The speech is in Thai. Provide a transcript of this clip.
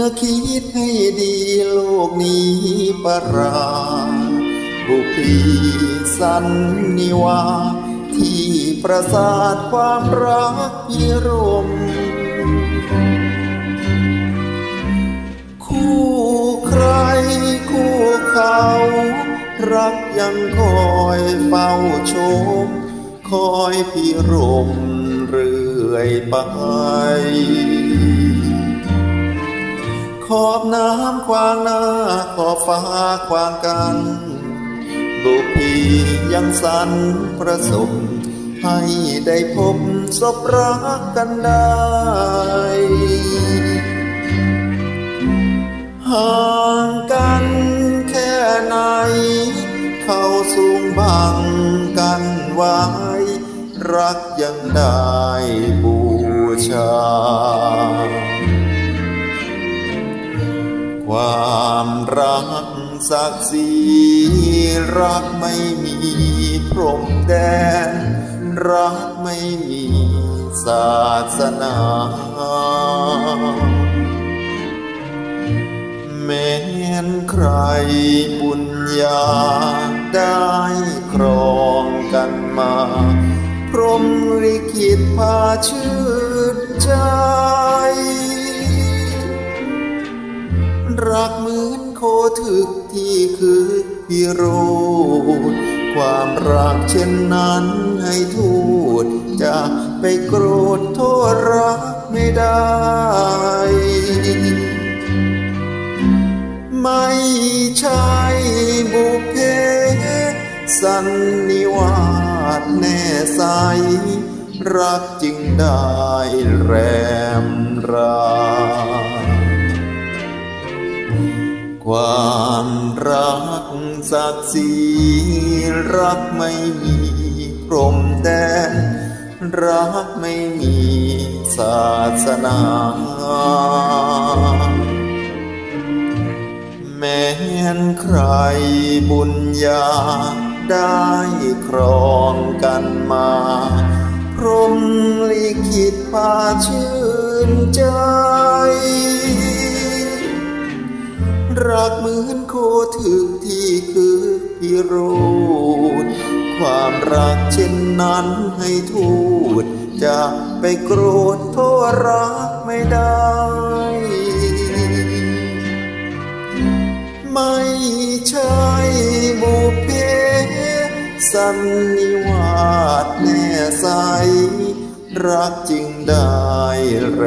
ื่อคิดให้ดีโลกนี้ประหลาบุพีสันนิวา ที่ประสาทความรักพิรม คู่ใครคู่เขา รักยังคอยเฝ้าชม คอยพิรมเรื่อยไป ขอบน้ำควางหน้า ขอบฟ้าควางกันบุพียังสันประสบให้ได้พบศพรักกันได้ ห่างกันแค่ไหน เข้าสูงบังกันไว้ รักยังได้บูชา รักศักดิ์ศรีรักไม่มีพรมแดน รักไม่มีศาสนาแม้นใครบุญญาได้ครองกันมา พรหมลิขิตพาชื่นใจ รักเมือ โคถึกที่คือพิโรธความรักเช่นนั้นให้ทูตจะไปโกรธโทษรักไม่ได้ ไม่ใช่บุเพ สันนิวาสแน่ใส รักจึงได้แรมรา ความรักศักดิ์ศรีรักไม่มีพรมแดน รักไม่มีศาสนา แม้นใครบุญญาได้ครองกันมา พรหมลิขิตพาชื่น ใจรักเหมือนโคถึกที่คือพิโรธความรักเช่นนั้นให้ทูตจะไปโกรธโทษรักไม่ได้ ไม่ใช่บุเพสันนิวาสแน่ใส รักจึงได้แร